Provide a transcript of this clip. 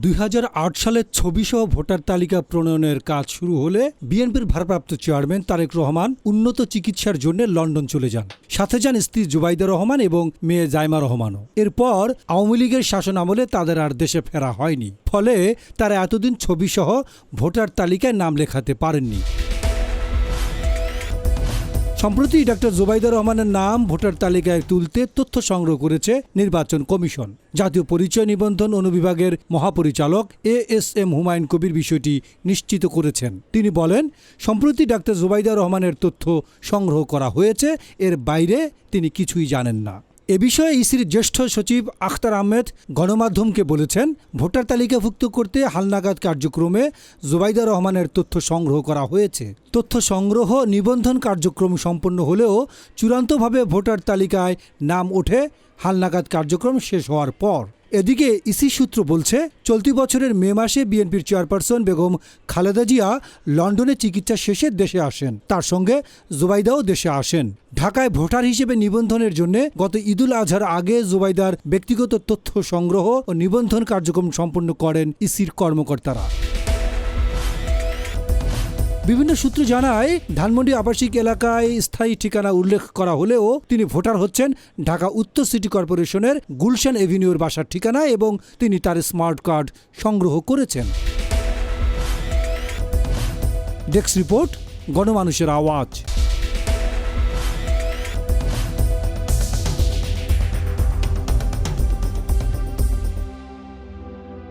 দুই হাজার আট সালের ছবিসহ ভোটার তালিকা প্রণয়নের কাজ শুরু হলে বিএনপির ভারপ্রাপ্ত চেয়ারম্যান তারেক রহমান উন্নত চিকিৎসার জন্য লন্ডন চলে যান। সাথে যান স্ত্রী জুবাইদা রহমান এবং মেয়ে জাইমা রহমানও। এরপর আওয়ামী লীগের শাসন আমলে তাদের আর দেশে ফেরা হয়নি। ফলে তারা এতদিন ছবিসহ ভোটার তালিকায় নাম লেখাতে পারেননি। সম্প্রতি ডক্টর জুবাইদা রহমানের নাম ভোটার তালিকায় তুলতে তথ্য সংগ্রহ করেছে নির্বাচন কমিশন। জাতীয় পরিচয় নিবন্ধন অনুবিভাগের মহাপরিচালক A S M Humayun Kabir বিষয়টি নিশ্চিত করেছেন। তিনি বলেন, সম্প্রতি ডাক্তার জুবাইদা রহমানের তথ্য সংগ্রহ করা হয়েছে, এর বাইরে তিনি কিছুই জানেন না। এ বিষয়ে ইসির জ্যেষ্ঠ সচিব আখতার আহমেদ গণমাধ্যমকে বলেছেন, ভোটার তালিকাভুক্ত করতে হালনাগাদ কার্যক্রমে জুবাইদা রহমানের তথ্য সংগ্রহ করা হয়েছে। তথ্য সংগ্রহ নিবন্ধন কার্যক্রম সম্পন্ন হলেও চূড়ান্তভাবে ভোটার তালিকায় নাম ওঠে হালনাগাদ কার্যক্রম শেষ হওয়ার পর। এদিকে ইসি সূত্র বলছে, চলতি বছরের মে মাসে বিএনপির চেয়ারপারসন বেগম খালেদা জিয়া লন্ডনে চিকিৎসা শেষে দেশে আসেন। তার সঙ্গে জুবাইদাও দেশে আসেন। ঢাকায় ভোটার হিসেবে নিবন্ধনের জন্য গত ঈদুল আজহার আগে জুবাইদার ব্যক্তিগত তথ্য সংগ্রহ ও নিবন্ধন কার্যক্রম সম্পন্ন করেন ইসির কর্মকর্তারা। বিভিন্ন সূত্র জানায়, ধানমন্ডি আবাসিক এলাকায় স্থায়ী ঠিকানা উল্লেখ করা হলেও তিনি ভোটার হচ্ছেন ঢাকা উত্তর সিটি কর্পোরেশনের গুলশান এভিনিউর বাসার ঠিকানা এবং তিনি তার স্মার্ট কার্ড সংগ্রহ করেছেন। ডেস্ক রিপোর্ট, গণমানুষের আওয়াজ।